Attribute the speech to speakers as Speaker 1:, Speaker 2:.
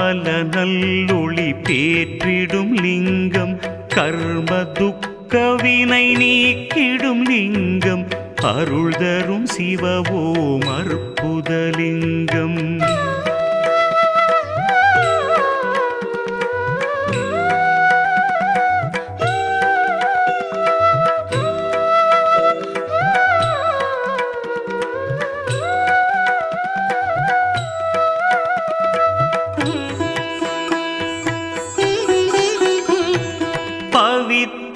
Speaker 1: கமல நல்லொளி பேற்றிடும் லிங்கம் கர்ம துக்கவினை நீக்கிடும் லிங்கம் அருள் தரும் சிவவோம் அற்புதலிங்கம்